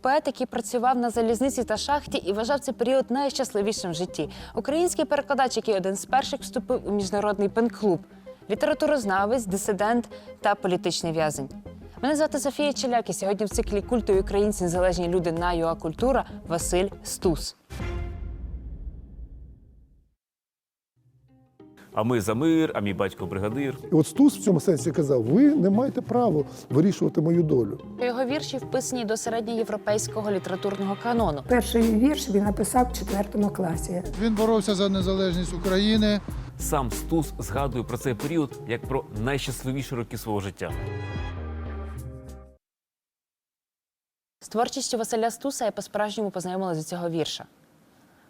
Поет, який працював на залізниці та шахті і вважав цей період найщасливішим в житті. Український перекладач, який один з перших вступив у міжнародний пен-клуб. Літературознавець, дисидент та політичний в'язень. Мене звати Софія Челяк і сьогодні в циклі культу українці незалежні люди на ЮА Культура Василь Стус. А ми за мир, а мій батько бригадир. І от Стус в цьому сенсі казав: ви не маєте права вирішувати мою долю. Його вірші вписані до середньоєвропейського літературного канону. Перший вірш він написав в четвертому класі. Він боровся за незалежність України. Сам Стус згадує про цей період як про найщасливіші роки свого життя. З творчістю Василя Стуса я по-справжньому познайомилася з цього вірша.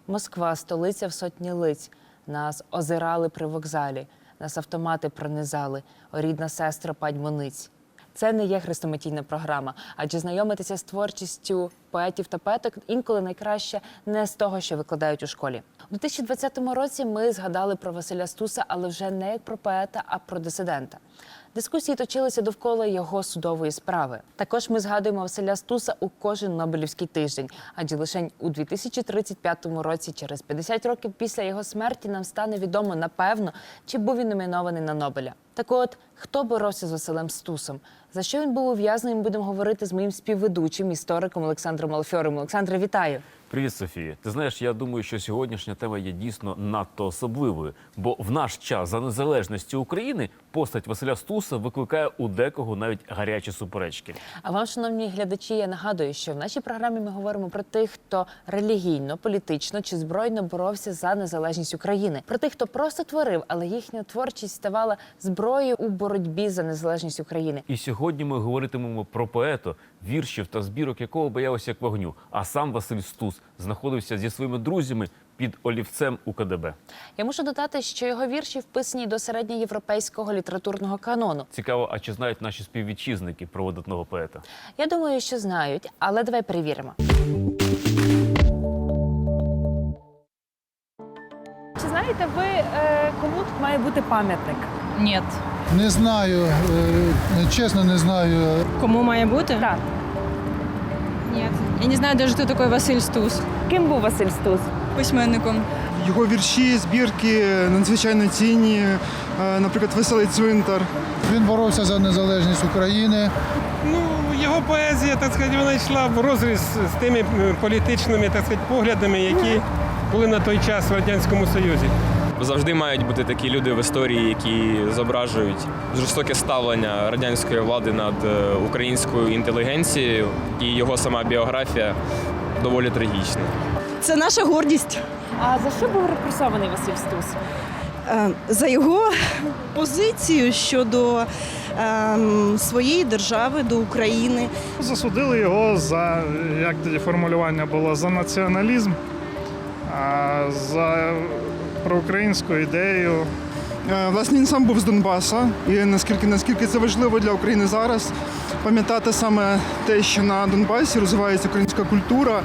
Москва, столиця в сотні лиць. Нас озирали при вокзалі, нас автомати пронизали, рідна сестра падьмониць. Це не є хрестоматійна програма, адже знайомитися з творчістю поетів та поеток інколи найкраще не з того, що викладають у школі. У 2020 році ми згадали про Василя Стуса, але вже не як про поета, а про дисидента. Дискусії точилися довкола його судової справи. Також ми згадуємо Василя Стуса у кожен Нобелівський тиждень, адже лише у 2035 році, через 50 років після його смерті, нам стане відомо напевно, чи був він номінований на Нобеля. Так от, хто боровся з Василем Стусом? За що він був ув'язнений? Будемо говорити з моїм співведучим, істориком Олександром Алфьором. Олександре, вітаю! Привіт, Софія. Ти знаєш, я думаю, що сьогоднішня тема є дійсно надто особливою, бо в наш час за незалежності України постать Василя Стуса викликає у декого навіть гарячі суперечки. А вам, шановні глядачі, я нагадую, що в нашій програмі ми говоримо про тих, хто релігійно, політично чи збройно боровся за незалежність України, про тих, хто просто творив, але їхня творчість ставала зброєю у боротьбі за незалежність України. І сьогодні ми говоритимемо про поета, віршів та збірок якого боялося як вогню. А сам Василь Стус знаходився зі своїми друзями під олівцем у КДБ. Я мушу додати, що його вірші вписані до середньоєвропейського літературного канону. Цікаво, а чи знають наші співвітчизники про видатного поета? Я думаю, що знають, але давай перевіримо. Чи знаєте ви, е, кому тут має бути пам'ятник? Нет. Не знаю, е, чесно, не знаю. Кому має бути? Так. Нет. Я не знаю даже, хто такий Василь Стус. Ким був Василь Стус? Письменником. Його вірші, збірки надзвичайно цінні, Е, наприклад, Веселий цвинтар. Він боровся за незалежність України. Ну, його поезія, так сказати, вона йшла в розріз з тими е, політичними так сказати, поглядами, які були на той час в Радянському Союзі. Завжди мають бути такі люди в історії, які зображують жорстоке ставлення радянської влади над е, українською інтелігенцією, і його сама біографія доволі трагічна. Це наша гордість А за що був репресований Василь Стус? Е, за його позицію щодо ем, своєї держави до України. Засудили його за, як тоді формулювання було, за націоналізм, а, за проукраїнську ідею. Е, Власне, він сам був з Донбаса, і наскільки наскільки це важливо для України зараз пам'ятати саме те, що на Донбасі розвивається українська культура.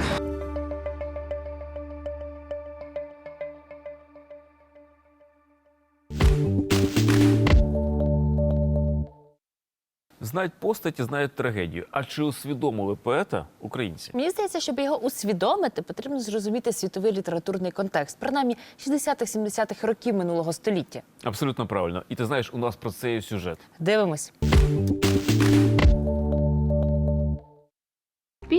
Знають постаті, знають трагедію. А чи усвідомили поета українці? Мені здається, щоб його усвідомити, потрібно зрозуміти світовий літературний контекст, принаймні 60-х-70-х років минулого століття. Абсолютно правильно. І ти знаєш, у нас про це є сюжет. Дивимось.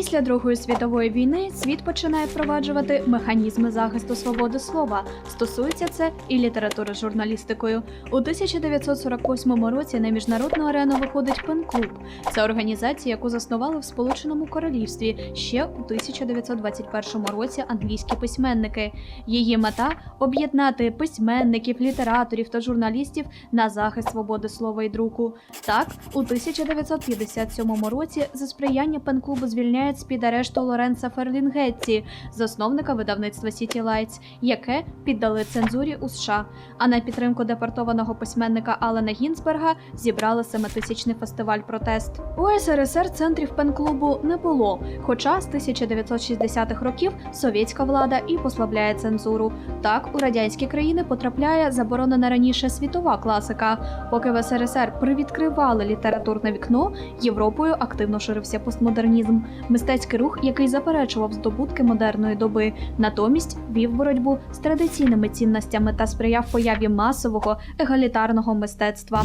Після Другої світової війни світ починає впроваджувати механізми захисту свободи слова. Стосується це і літератури з журналістикою. У 1948 році на міжнародну арену виходить Пен-клуб. Це організація, яку заснували в Сполученому Королівстві ще у 1921 році англійські письменники. Її мета об'єднати письменників, літераторів та журналістів на захист свободи слова і друку. Так, у 1957 році за сприяння пен-клубу звільняють з під арешту Лоренса Ферлінгетті, засновника видавництва City Lights, яке піддали цензурі у США. А на підтримку депортованого письменника Алена Гінзберга зібрали семитисячний фестиваль протест. У СРСР центрів пен-клубу не було. Хоча з 1960-х років совєтська влада і послабляє цензуру. Так у радянські країни потрапляє заборонена раніше світова класика. Поки в СРСР привідкривали літературне вікно, Європою активно ширився постмодернізм. Мистецький рух, який заперечував здобутки модерної доби, натомість вів боротьбу з традиційними цінностями та сприяв появі масового егалітарного мистецтва.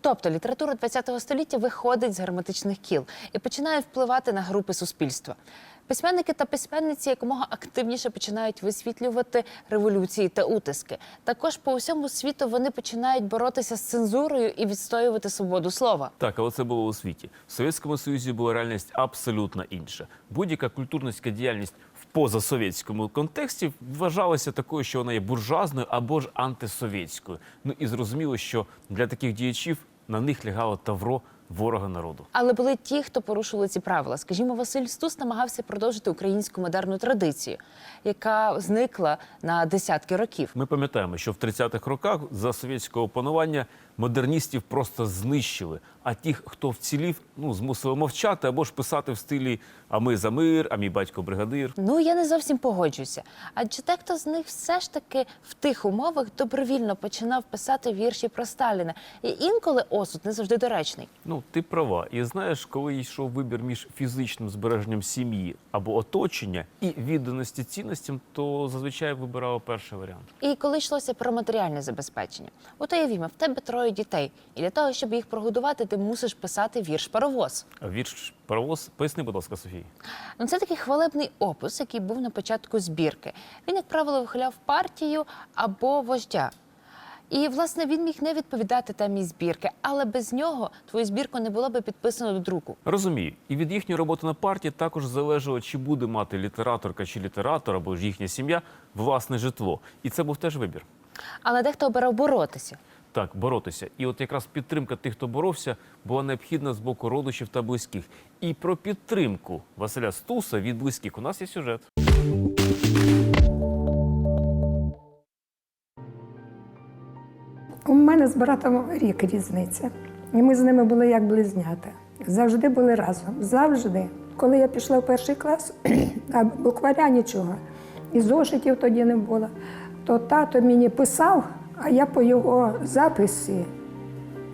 Тобто література ХХ століття виходить з герметичних кіл і починає впливати на групи суспільства. Письменники та письменниці якомога активніше починають висвітлювати революції та утиски. Також по усьому світу вони починають боротися з цензурою і відстоювати свободу слова. Так, але це було у світі. В Совєтському Союзі була реальність абсолютно інша. Будь-яка культурницька діяльність в позасовєтському контексті вважалася такою, що вона є буржуазною або ж антисовєтською. Ну і зрозуміло, що для таких діячів на них лягало тавро ворога народу. Але були ті, хто порушували ці правила. Скажімо, Василь Стус намагався продовжити українську модерну традицію, яка зникла на десятки років. Ми пам'ятаємо, що в 30-х роках за совєтського панування модерністів просто знищили. А тих, хто вцілів, ну змусили мовчати або ж писати в стилі А ми за мир, а мій батько бригадир. Ну я не зовсім погоджуюся. Адже дехто з них все ж таки в тих умовах добровільно починав писати вірші про Сталіна. І інколи осуд не завжди доречний. Ну, ти права. І знаєш, коли йшов вибір між фізичним збереженням сім'ї або оточення і відданості цінностям, то зазвичай вибирав перший варіант. І коли йшлося про матеріальне забезпечення, от уявімо, в тебе троє дітей, і для того, щоб їх прогодувати, ти мусиш писати вірш паровоз. Вірш паровоз, поясни, будь ласка, Софії. Ну, це такий хвалебний опус, який був на початку збірки. Він, як правило, вихиляв партію або вождя. І, власне, він міг не відповідати темі збірки, але без нього твою збірку не було би підписано до друку. Розумію, і від їхньої роботи на партії також залежало, чи буде мати літераторка чи літератор, або ж їхня сім'я власне житло. І це був теж вибір. Але дехто обирав боротися. Так, боротися. І от якраз підтримка тих, хто боровся, була необхідна з боку родичів та близьких. І про підтримку Василя Стуса від близьких у нас є сюжет. У мене з братом рік різниця. І ми з ними були як близнята. Завжди були разом. Завжди. Коли я пішла в перший клас, а букваря нічого, і зошитів тоді не було, то тато мені писав, а я по його записі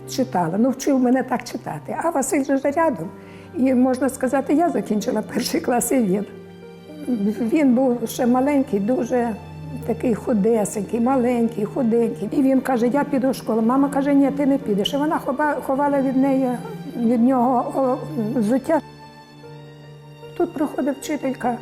читала. Ну, вчив мене так читати. А Василь же рядом. І можна сказати, я закінчила перший клас і він. Він був ще маленький, дуже такий худесенький, маленький, худенький. І він каже: Я піду в школу. Мама каже, ні, ти не підеш. І вона ховала від неї від нього взуття. Тут приходить вчителька,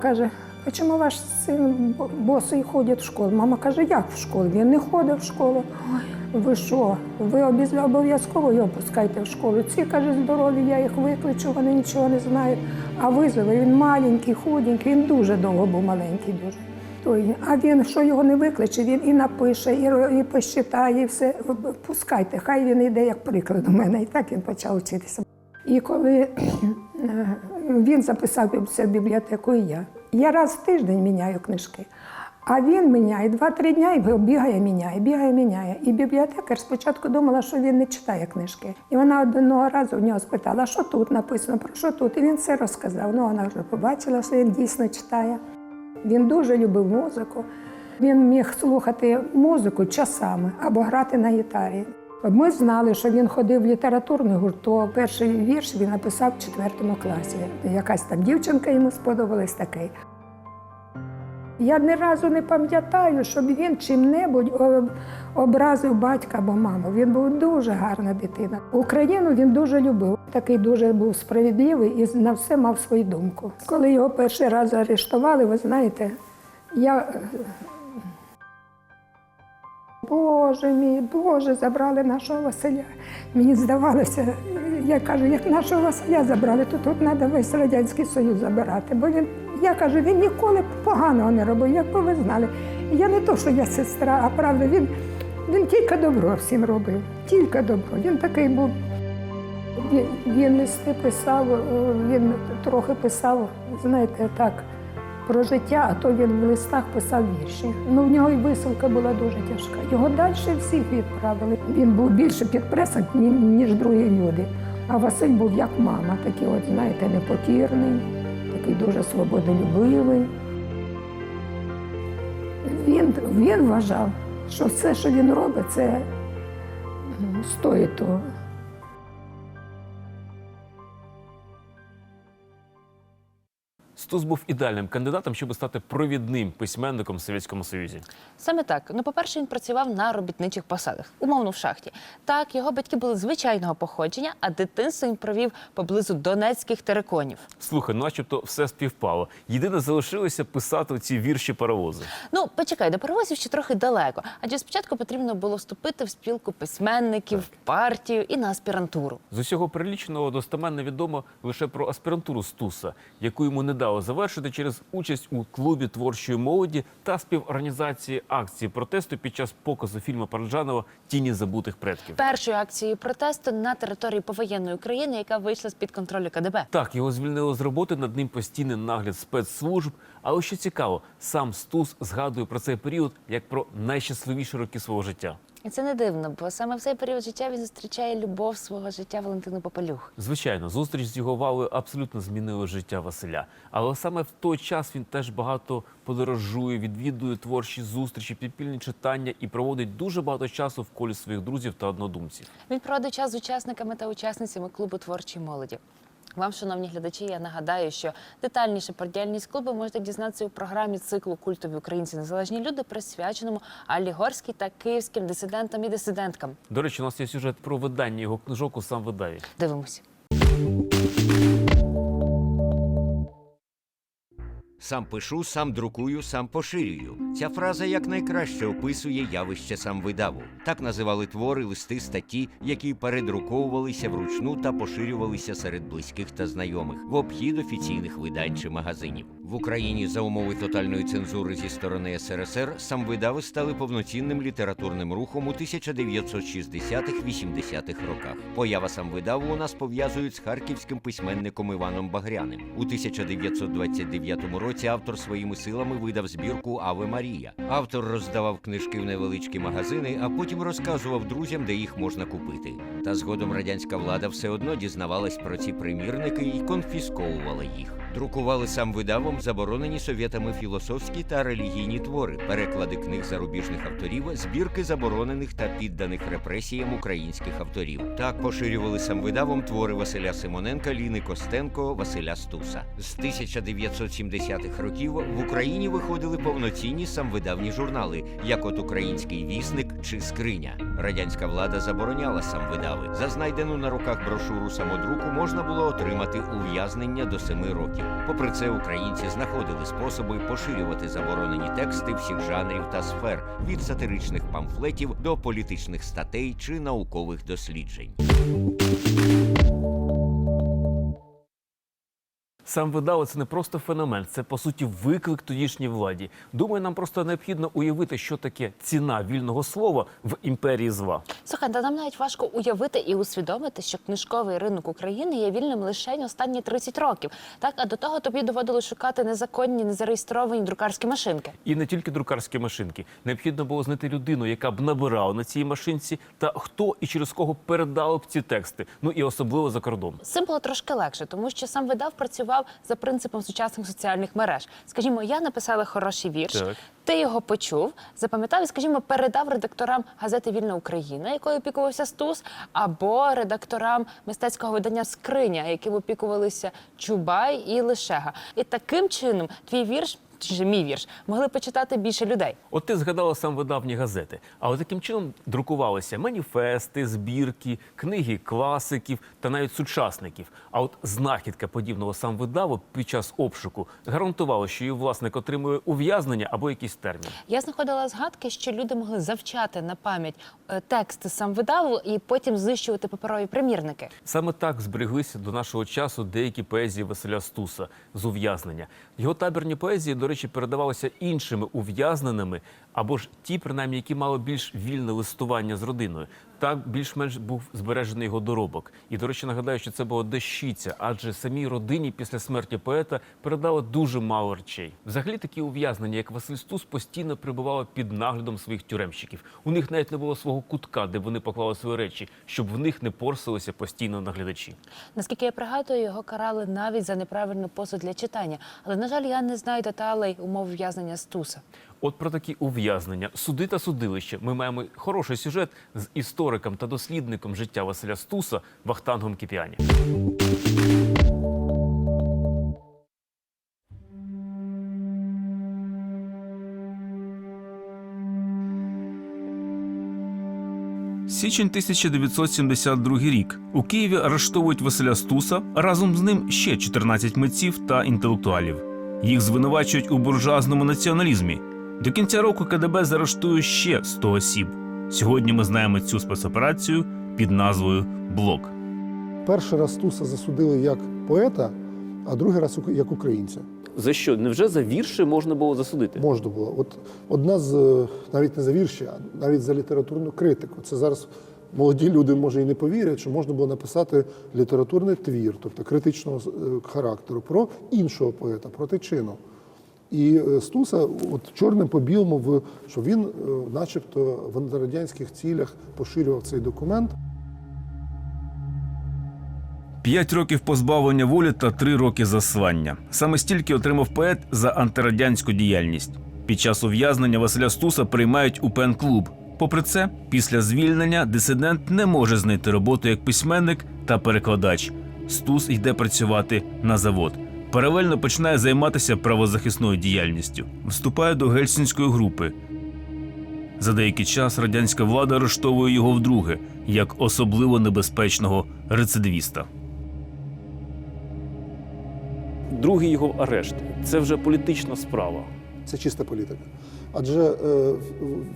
каже, а чому ваш син босий ходить в школу? Мама каже, як в школу? Він не ходить в школу. Ой, ви що? Ви обов'язково його пускайте в школу. Ці каже, здорові, я їх викличу, вони нічого не знають. А визови, він маленький, худенький, він дуже довго був маленький дуже. Той, а він, що його не викличе, він і напише, і, і посчитає, і все. Пускайте, хай він йде як приклад у мене. І так він почав вчитися. І коли е, він записався в бібліотеку, і я. Я раз в тиждень міняю книжки. А він міняє два-три дня і бігає, міняє, бігає, міняє. І бібліотекар спочатку думала, що він не читає книжки. І вона одного разу в нього спитала, що тут написано, про що тут. І він все розказав. Ну, вона вже побачила, що він дійсно читає. Він дуже любив музику. Він міг слухати музику часами або грати на гітарі. Ми знали, що він ходив в літературний гурток. Перший вірш він написав в четвертому класі. Якась там дівчинка йому сподобалась такий. Я ні разу не пам'ятаю, щоб він чим-небудь е, образив батька або маму. Він був дуже гарна дитина. Україну він дуже любив. Такий дуже був справедливий і на все мав свою думку. Коли його перший раз арештували, ви знаєте, я. е, Боже мій, Боже, забрали нашого Василя. Мені здавалося, я кажу, як нашого Василя забрали, то тут треба весь Радянський Союз забирати. Бо він, я кажу, він ніколи поганого не робив, як би ви знали. Я не то, що я сестра, а правда, він, він тільки добро всім робив, тільки добро. Він такий був. Він, він листи писав, е, він трохи писав, знаєте, так, про життя, а то він в листах писав вірші. Ну, в нього і висилка була дуже тяжка. Його далі всіх відправили. Він був більше під пресом, ні- ніж другі люди. А Василь був як мама, такий, от, знаєте, непокірний, такий дуже свободолюбивий. Він, він вважав, що все, що він робить, це стоїть того. Стус був ідеальним кандидатом, щоб стати провідним письменником в Совєтському Союзі. Саме так. Ну, по-перше, він працював на робітничих посадах, умовно в шахті. Так, його батьки були звичайного походження, а дитинство він провів поблизу донецьких териконів. Слухай, ну, начебто все співпало. Єдине залишилося писати ці вірші паровози. Ну, почекай, до перевозів ще трохи далеко. Адже спочатку потрібно було вступити в спілку письменників, в партію і на аспірантуру. З усього переліченого достеменно відомо лише про аспірантуру Стуса, яку йому не завершити через участь у клубі творчої молоді та співорганізації акції протесту під час показу фільму Параджанова Тіні забутих предків. Першою акцією протесту на території повоєнної України, яка вийшла з під контролю КДБ. Так, його звільнили з роботи над ним постійний нагляд спецслужб. Але що цікаво, сам Стус згадує про цей період як про найщасливіші роки свого життя. І це не дивно, бо саме в цей період життя він зустрічає любов свого життя Валентину Попелюх. Звичайно, зустріч з його валою абсолютно змінила життя Василя. Але саме в той час він теж багато подорожує, відвідує творчі зустрічі, підпільні читання і проводить дуже багато часу в колі своїх друзів та однодумців. Він проводить час з учасниками та учасницями клубу творчої молоді. Вам, шановні глядачі, я нагадаю, що детальніше про діяльність клубу можете дізнатися у програмі циклу Культові українці незалежні люди, присвяченому Аллі Горській та київським дисидентам і дисиденткам. До речі, у нас є сюжет про видання його книжок у сам видаві. Дивимося. Сам пишу, сам друкую, сам поширюю. Ця фраза якнайкраще описує явище сам видаву. Так називали твори, листи, статті, які передруковувалися вручну та поширювалися серед близьких та знайомих в обхід офіційних видань чи магазинів. В Україні за умови тотальної цензури зі сторони СРСР сам видави стали повноцінним літературним рухом у 1960-80-х роках. Поява сам видаву у нас пов'язують з харківським письменником Іваном Багряним. У 1929 році автор своїми силами видав збірку Аве Марія. Автор роздавав книжки в невеличкі магазини, а потім розказував друзям, де їх можна купити. Та згодом радянська влада все одно дізнавалась про ці примірники і конфісковувала їх. Друкували сам видавом заборонені совєтами філософські та релігійні твори, переклади книг зарубіжних авторів, збірки заборонених та підданих репресіям українських авторів. Так поширювали сам видавом твори Василя Симоненка, Ліни Костенко, Василя Стуса. З 1970-х років в Україні виходили повноцінні самвидавні журнали, як от Український вісник чи Скриня. Радянська влада забороняла самвидави. За знайдену на руках брошуру самодруку можна було отримати ув'язнення до семи років. Попри це, українці знаходили способи поширювати заборонені тексти всіх жанрів та сфер від сатиричних памфлетів до політичних статей чи наукових досліджень. Сам видава це не просто феномен, це по суті виклик тодішній владі. Думаю, нам просто необхідно уявити, що таке ціна вільного слова в імперії зла. Слухай, та нам навіть важко уявити і усвідомити, що книжковий ринок України є вільним лише останні 30 років. Так, а до того тобі доводилось шукати незаконні, незареєстровані друкарські машинки. І не тільки друкарські машинки. Необхідно було знайти людину, яка б набирала на цій машинці, та хто і через кого передав б ці тексти. Ну і особливо за кордон. Цим було трошки легше, тому що сам видав працював за принципом сучасних соціальних мереж. Скажімо, я написала хороший вірш. Так. Ти його почув, запам'ятав і, скажімо, передав редакторам газети Вільна Україна, якою опікувався Стус, або редакторам мистецького видання Скриня, яким опікувалися Чубай і Лишега. І таким чином твій вірш. Чи мій вірш могли почитати більше людей. От ти згадала сам видавні газети. А от таким чином друкувалися маніфести, збірки, книги класиків та навіть сучасників. А от знахідка подібного сам видаву під час обшуку гарантувала, що її власник отримує ув'язнення або якийсь термін. Я знаходила згадки, що люди могли завчати на пам'ять е, тексти сам видаву і потім знищувати паперові примірники. Саме так збереглися до нашого часу деякі поезії Василя Стуса з ув'язнення. Його табірні поезії, до речі, передавалися іншими ув'язненими, або ж ті, принаймні, які мали більш вільне листування з родиною. Так більш-менш був збережений його доробок. І, до речі, нагадаю, що це була дещиця, адже самій родині після смерті поета передали дуже мало речей. Взагалі такі ув'язнення, як Василь Стус, постійно перебували під наглядом своїх тюремщиків. У них навіть не було свого кутка, де вони поклали свої речі, щоб в них не порсилися постійно наглядачі. Наскільки я пригадую, його карали навіть за неправильну позу для читання. Але на жаль, я не знаю деталей умов в'язнення Стуса. От про такі ув'язнення, суди та судилище. Ми маємо хороший сюжет з істориком та дослідником життя Василя Стуса Вахтангом Кіпіані. Січень 1972 рік у Києві арештовують Василя Стуса разом з ним ще 14 митців та інтелектуалів. Їх звинувачують у буржуазному націоналізмі до кінця року КДБ заарештує ще 100 осіб. Сьогодні ми знаємо цю спецоперацію під назвою Блок. Перший раз Стуса засудили як поета, а другий раз як українця. За що? Невже за вірші можна було засудити? Можна було. От одна з е, навіть не за вірші, а навіть за літературну критику. Це зараз молоді люди може і не повірять, що можна було написати літературний твір, тобто критичного е, характеру, про іншого поета, про тичину. І е, Стуса, от чорним по білому, в що він, е, начебто, в антирадянських цілях поширював цей документ. П'ять років позбавлення волі та три роки заслання. Саме стільки отримав поет за антирадянську діяльність. Під час ув'язнення Василя Стуса приймають у пен-клуб. Попри це, після звільнення дисидент не може знайти роботу як письменник та перекладач. Стус йде працювати на завод. Паралельно починає займатися правозахисною діяльністю. Вступає до гельсінської групи. За деякий час радянська влада арештовує його вдруге як особливо небезпечного рецидивіста. Другий його арешт це вже політична справа. Це чиста політика. Адже е,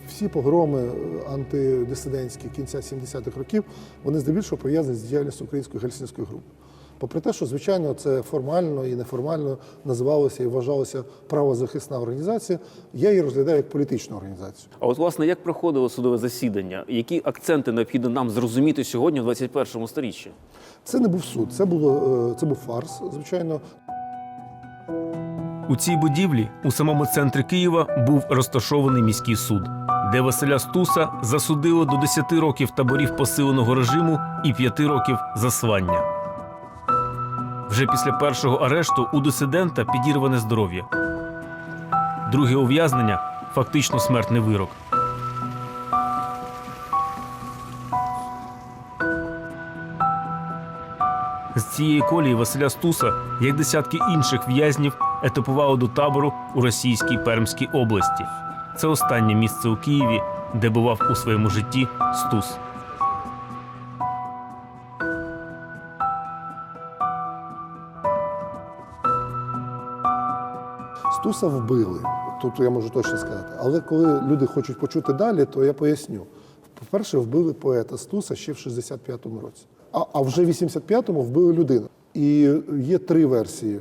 всі погроми антидисидентські кінця 70-х років вони здебільшого пов'язані з діяльністю української гельсінської групи. Попри те, що звичайно це формально і неформально називалося і вважалося правозахисна організація, я її розглядаю як політичну організацію. А от власне як проходило судове засідання? Які акценти необхідно нам зрозуміти сьогодні в 21 сторіччі? Це не був суд, це було е, це був фарс, звичайно. У цій будівлі, у самому центрі Києва, був розташований міський суд, де Василя Стуса засудили до 10 років таборів посиленого режиму і 5 років заслання. Вже після першого арешту у дисидента підірване здоров'я. Друге ув'язнення фактично смертний вирок. З цієї колії Василя Стуса, як десятки інших в'язнів, етапували до табору у російській Пермській області. Це останнє місце у Києві, де бував у своєму житті Стус. Стуса вбили. Тут я можу точно сказати. Але коли люди хочуть почути далі, то я поясню. По-перше, вбили поета Стуса ще в 65-му році. А, а вже в 85-му вбили людину. І є три версії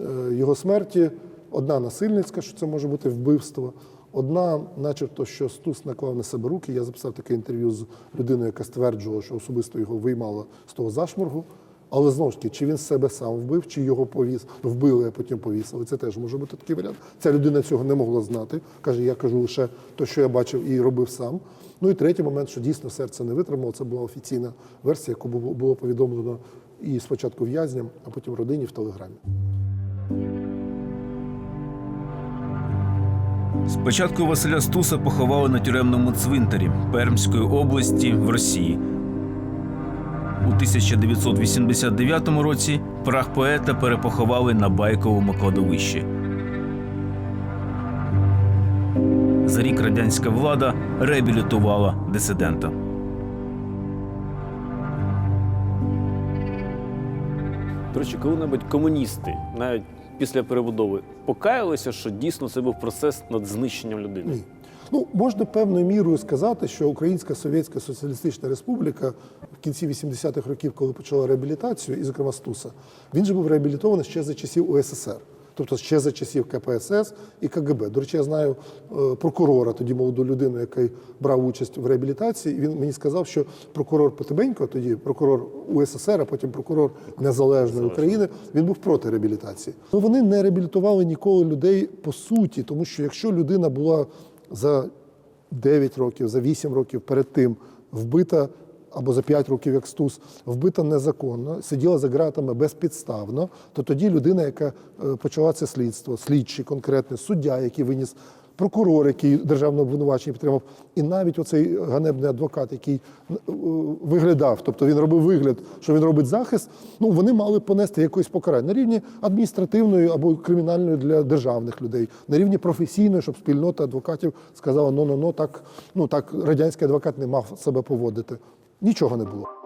е, його смерті. Одна насильницька, що це може бути вбивство. Одна, начебто, що Стус наклав на себе руки. Я записав таке інтерв'ю з людиною, яка стверджувала, що особисто його виймала з того зашморгу. Але знову ж таки, чи він себе сам вбив, чи його повіс, вбили, а потім повісили. Це теж може бути такий варіант. Ця людина цього не могла знати. Каже, я кажу лише те, що я бачив і робив сам. Ну і третій момент, що дійсно серце не витримало. Це була офіційна версія, яку було повідомлено і спочатку в'язням, а потім родині в телеграмі. Спочатку Василя Стуса поховали на тюремному цвинтарі Пермської області в Росії. У 1989 році прах поета перепоховали на байковому кладовищі. За рік радянська влада реабілітувала дисидента. До речі, коли-небудь комуністи, навіть після перебудови, покаялися, що дійсно це був процес над знищенням людини. Ну, можна певною мірою сказати, що Українська Совєтська Соціалістична Республіка в кінці 80-х років, коли почала реабілітацію, і, зокрема, Стуса, він же був реабілітований ще за часів УССР. Тобто ще за часів КПСС і КГБ. До речі, я знаю е, прокурора, тоді молоду людину, який брав участь в реабілітації. І він мені сказав, що прокурор Потебенько, тоді прокурор УССР, а потім прокурор Незалежної України, він був проти реабілітації. Ну, вони не реабілітували ніколи людей по суті, тому що якщо людина була за 9 років, за 8 років перед тим вбита або за 5 років, як Стус, вбита незаконно, сиділа за ґратами безпідставно, то тоді людина, яка е, почала це слідство, слідчий конкретний суддя, який виніс прокурор, який державне обвинувачення підтримав, і навіть оцей ганебний адвокат, який е, виглядав, тобто він робив вигляд, що він робить захист. Ну вони мали понести якось покарання на рівні адміністративної або кримінальної для державних людей, на рівні професійної, щоб спільнота адвокатів сказала: ну ну ну так, ну так радянський адвокат не мав себе поводити. Нічого не було.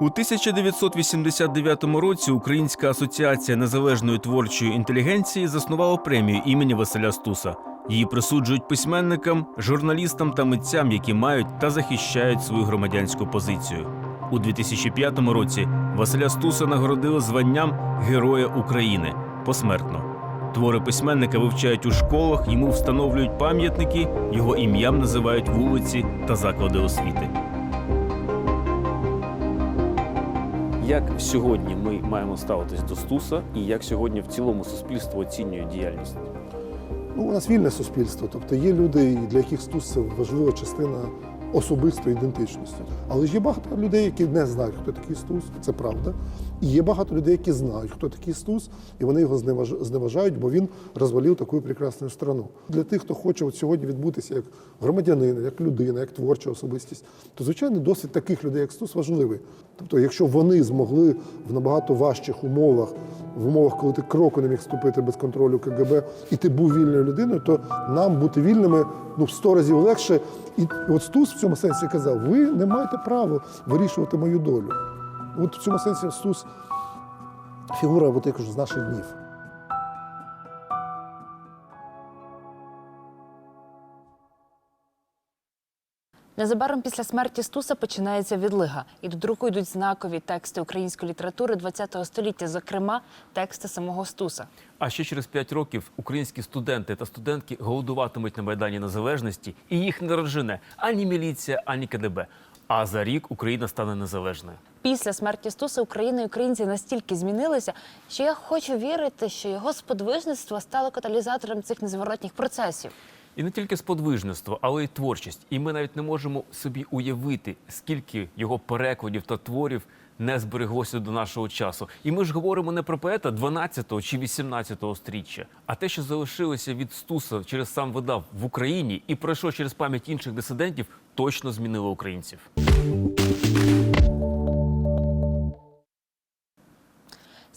У 1989 році Українська асоціація незалежної творчої інтелігенції заснувала премію імені Василя Стуса. Її присуджують письменникам, журналістам та митцям, які мають та захищають свою громадянську позицію. У 2005 році Василя Стуса нагородили званням Героя України посмертно. Твори письменника вивчають у школах, йому встановлюють пам'ятники, його ім'ям називають вулиці та заклади освіти. Як сьогодні ми маємо ставитись до Стуса, і як сьогодні в цілому суспільство оцінює діяльність? Ну, у нас вільне суспільство, тобто є люди, для яких стус це важлива частина особистої ідентичності. Але ж є багато людей, які не знають, хто такий стус, це правда. І є багато людей, які знають, хто такий стус, і вони його зневажають, бо він розвалив таку прекрасну страну. Для тих, хто хоче от сьогодні відбутися як громадянин, як людина, як творча особистість, то звичайно досвід таких людей, як стус, важливий. Тобто, якщо вони змогли в набагато важчих умовах, в умовах, коли ти кроку не міг ступити без контролю КГБ, і ти був вільною людиною, то нам бути вільними ну в сто разів легше. І от Стус цьому сенсі казав: ви не маєте права вирішувати мою долю. От в цьому сенсі Ісус фігура, от я кажу, з наших днів. Незабаром після смерті Стуса починається відлига, і до друку йдуть знакові тексти української літератури ХХ століття, зокрема тексти самого Стуса. А ще через п'ять років українські студенти та студентки голодуватимуть на Майдані Незалежності, і їх не розжене ані міліція, ані КДБ. А за рік Україна стане незалежною. Після смерті Стуса Україна і українці настільки змінилися, що я хочу вірити, що його сподвижництво стало каталізатором цих незворотніх процесів. І не тільки сподвижництво, але й творчість. І ми навіть не можемо собі уявити, скільки його перекладів та творів не збереглося до нашого часу. І ми ж говоримо не про поета 12 чи 18 стріччя, а те, що залишилося від Стуса через сам видав в Україні і пройшло через пам'ять інших дисидентів, точно змінило українців.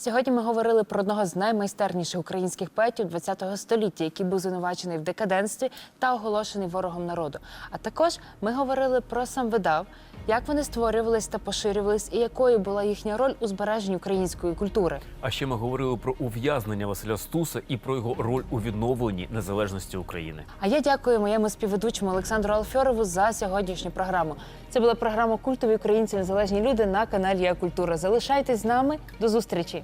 Сьогодні ми говорили про одного з наймайстерніших українських поетів ХХ століття, який був звинувачений в декаденстві та оголошений ворогом народу. А також ми говорили про сам видав, як вони створювались та поширювались, і якою була їхня роль у збереженні української культури. А ще ми говорили про ув'язнення Василя Стуса і про його роль у відновленні незалежності України. А я дякую моєму співведучому Олександру Алфьорову за сьогоднішню програму. Це була програма Культові українці незалежні люди на каналі Я Культура. Залишайтесь з нами. До зустрічі.